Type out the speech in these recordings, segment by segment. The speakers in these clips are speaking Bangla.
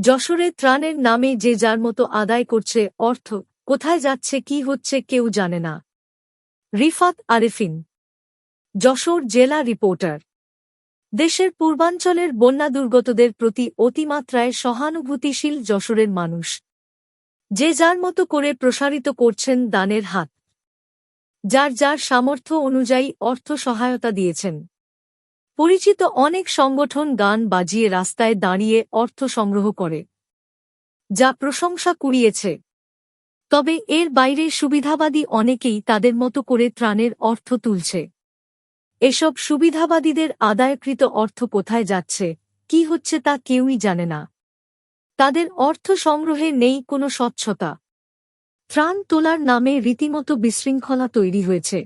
যশোরে ত্রাণের নামে যে যার মতো আদায় করছে অর্থ, কোথায় যাচ্ছে, কি হচ্ছে কেউ জানে না। রিফাত আরেফিন, যশোর জেলা রিপোর্টার। দেশের পূর্বাঞ্চলের বন্যা দুর্গতদের প্রতি অতিমাত্রায় সহানুভূতিশীল যশোরের মানুষ। যে যার মতো করে প্রসারিত করছেন দানের হাত। যার যার সামর্থ্য অনুযায়ী অর্থ সহায়তা দিয়েছেন। পরিচিত অনেক সংগঠন গান বাজিয়ে রাস্তায় দাঁড়িয়ে অর্থ সংগ্রহ করে, যা প্রশংসা কুড়িয়েছে। তবে এর বাইরে সুবিধাবাদী অনেকেই তাদের মতো করে ত্রাণের অর্থ তুলছে। এসব সুবিধাবাদীদের আদায়কৃত অর্থ কোথায় যাচ্ছে, কি হচ্ছে তা কেউই জানে না। তাদের অর্থ সংগ্রহে নেই কোনো স্বচ্ছতা। ত্রাণ তোলার নামে রীতিমতো বিশৃঙ্খলা তৈরি হয়েছে।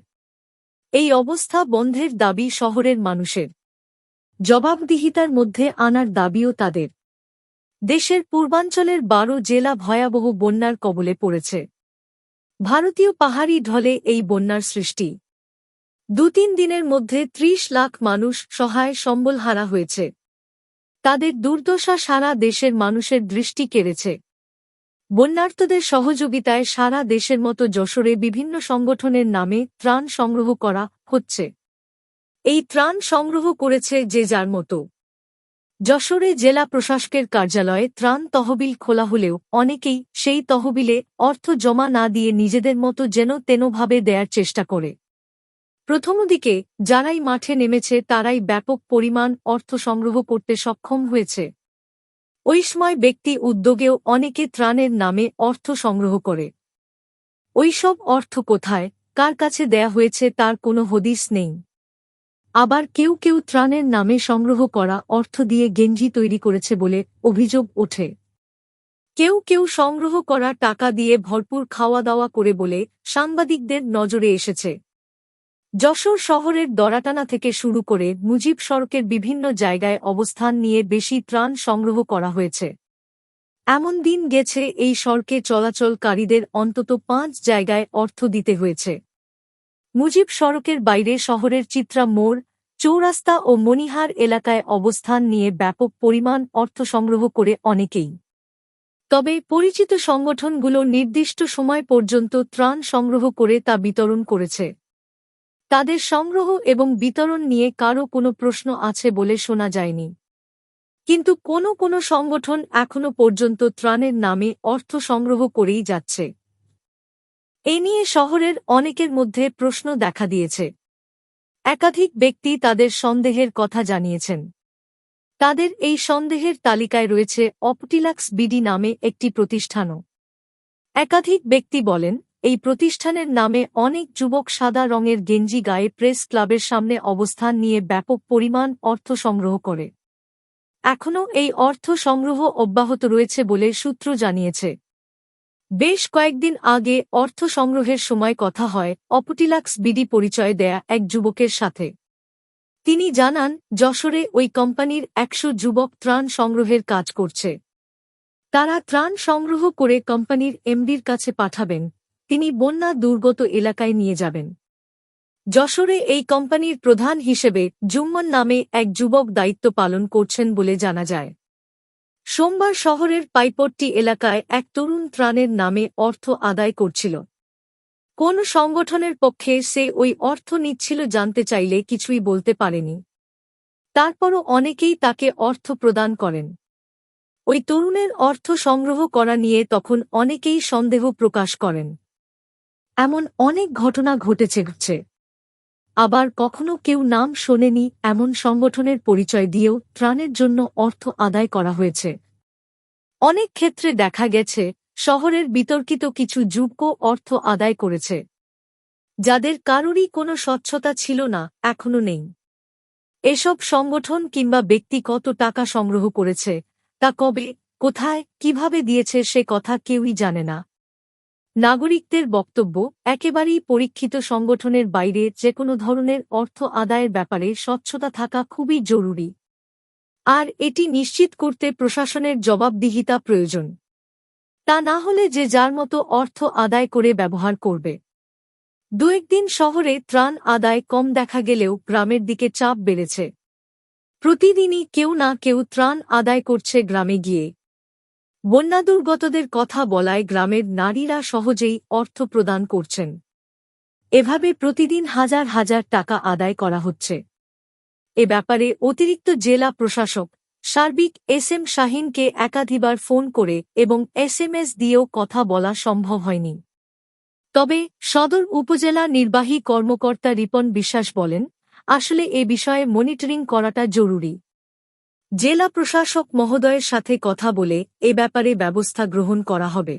এই অবস্থা বন্ধের দাবি শহরের মানুষের। জবাবদিহিতার মধ্যে আনার দাবিও তাদের। দেশের পূর্বাঞ্চলের বারো জেলা ভয়াবহ বন্যার কবলে পড়েছে। ভারতীয় পাহাড়ি ঢলে এই বন্যার সৃষ্টি। দু তিন দিনের মধ্যে ত্রিশ লাখ মানুষ সহায় সম্বল হারা হয়েছে। তাদের দুর্দশা সারা দেশের মানুষের দৃষ্টি কেড়েছে। বন্যার্তদের সহযোগিতায় সারা দেশের মতো যশোরে বিভিন্ন সংগঠনের নামে ত্রাণ সংগ্রহ করা হচ্ছে। এই ত্রাণ সংগ্রহ করেছে যে যার মতো। যশোরে জেলা প্রশাসকের কার্যালয়ে ত্রাণ তহবিল খোলা হলেও অনেকেই সেই তহবিলে অর্থ জমা না দিয়ে নিজেদের মতো যেন তেনভাবে দেয়ার চেষ্টা করে। প্রথমদিকে যারাই মাঠে নেমেছে তারাই ব্যাপক পরিমাণ অর্থ সংগ্রহ করতে সক্ষম হয়েছে। ওই সময় ব্যক্তি উদ্যোগেও অনেকে ত্রাণের নামে অর্থ সংগ্রহ করে। ওইসব অর্থ কোথায়, কার কাছে দেয়া হয়েছে তার কোনো হদিস নেই। আবার কেউ কেউ ত্রাণের নামে সংগ্রহ করা অর্থ দিয়ে গেঞ্জি তৈরি করেছে বলে অভিযোগ ওঠে। কেউ কেউ সংগ্রহ করা টাকা দিয়ে ভরপুর খাওয়া দাওয়া করে বলে সাংবাদিকদের নজরে এসেছে। যশোর শহরের দরাটানা থেকে শুরু করে মুজিব সড়কের বিভিন্ন জায়গায় অবস্থান নিয়ে বেশি ত্রাণ সংগ্রহ করা হয়েছে। এমন দিন গেছে এই সড়কে চলাচলকারীদের অন্তত পাঁচ জায়গায় অর্থ দিতে হয়েছে। মুজিব সড়কের বাইরে শহরের চিত্রা মোড় চৌরাস্তা ও মনিহার এলাকায় অবস্থান নিয়ে ব্যাপক পরিমাণ অর্থ সংগ্রহ করে অনেকেই। তবে পরিচিত সংগঠনগুলো নির্দিষ্ট সময় পর্যন্ত ত্রাণ সংগ্রহ করে তা বিতরণ করেছে। তাদের সংগ্রহ এবং বিতরণ নিয়ে কারও কোনো প্রশ্ন আছে বলে শোনা যায়নি। কিন্তু কোনো কোনো সংগঠন এখনও পর্যন্ত ত্রাণের নামে অর্থ সংগ্রহ করেই যাচ্ছে। এ নিয়ে শহরের অনেকের মধ্যে প্রশ্ন দেখা দিয়েছে। একাধিক ব্যক্তি তাদের সন্দেহের কথা জানিয়েছেন। তাদের এই সন্দেহের তালিকায় রয়েছে অপটিলাক্স বিডি নামে একটি প্রতিষ্ঠানও। একাধিক ব্যক্তি বলেন, এই প্রতিষ্ঠানের নামে অনেক যুবক সাদা রঙের গেঞ্জি গায়ে প্রেস ক্লাবের সামনে অবস্থান নিয়ে ব্যাপক পরিমাণ অর্থ সংগ্রহ করে। এখনও এই অর্থ সংগ্রহ অব্যাহত রয়েছে বলে সূত্র জানিয়েছে। বেশ কয়েকদিন আগে অর্থ সংগ্রহের সময় কথা হয় অপটিলাক্স বিডি পরিচয় দেয়া এক যুবকের সাথে। তিনি জানান, যশোরে ওই কোম্পানির একশো যুবক ত্রাণ সংগ্রহের কাজ করছে। তারা ত্রাণ সংগ্রহ করে কোম্পানির এমডির কাছে পাঠাবেন। তিনি বন্যা দুর্গত এলাকায় নিয়ে যাবেন। যশোরে এই কোম্পানির প্রধান হিসেবে জুম্মন নামে এক যুবক দায়িত্ব পালন করছেন বলে জানা যায়। সোমবার শহরের পাইপট্টি এলাকায় এক তরুণ ত্রাণের নামে অর্থ আদায় করছিল। কোন সংগঠনের পক্ষে সে ওই অর্থ নিচ্ছিল জানতে চাইলে কিছুই বলতে পারেনি। তারপরও অনেকেই তাকে অর্থ প্রদান করেন। ওই তরুণের অর্থ সংগ্রহ করা নিয়ে তখন অনেকেই সন্দেহ প্রকাশ করেন। এমন অনেক ঘটনা ঘটেছে আবার কখনো কেউ নাম শোনেনি, এমন সংগঠনের পরিচয় দিয়েও ত্রাণের জন্য অর্থ আদায় করা হয়েছে। অনেক ক্ষেত্রে দেখা গেছে, শহরের বিতর্কিত কিছু যুবক অর্থ আদায় করেছে। যাদের কারোরই কোনো স্বচ্ছতা ছিল না এখনও নেই। এসব সংগঠন কিংবা ব্যক্তি কত টাকা সংগ্রহ করেছে, তা কবে, কোথায়, কীভাবে দিয়েছে সে কথা কেউই জানে না। নাগরিকদের বক্তব্য, একেবারেই পরীক্ষিত সংগঠনের বাইরে যে কোনো ধরনের অর্থ আদায়ের ব্যাপারে স্বচ্ছতা থাকা খুবই জরুরি। আর এটি নিশ্চিত করতে প্রশাসনের জবাবদিহিতা প্রয়োজন। তা না হলে যে যার মতো অর্থ আদায় করে ব্যবহার করবে। দু একদিন শহরে ত্রাণ আদায় কম দেখা গেলেও গ্রামের দিকে চাপ বেড়েছে। প্রতিদিনই কেউ না কেউ ত্রাণ আদায় করছে গ্রামে গিয়ে। বন্যাদুর্গতদের কথা বলায় গ্রামের নারীরা সহজেই অর্থ প্রদান করছেন। এভাবে প্রতিদিন হাজার হাজার টাকা আদায় করা হচ্ছে। এ ব্যাপারে অতিরিক্ত জেলা প্রশাসক সার্বিক এস এম শাহিনকে একাধিবার ফোন করে এবং এসএমএস দিয়েও কথা বলা সম্ভব হয়নি। তবে সদর উপজেলা নির্বাহী কর্মকর্তা রিপন বিশ্বাস বলেন, আসলে এ বিষয়ে মনিটরিং করাটা জরুরি। জেলা প্রশাসক মহোদয়ের সাথে কথা বলে এ ব্যাপারে ব্যবস্থা গ্রহণ করা হবে।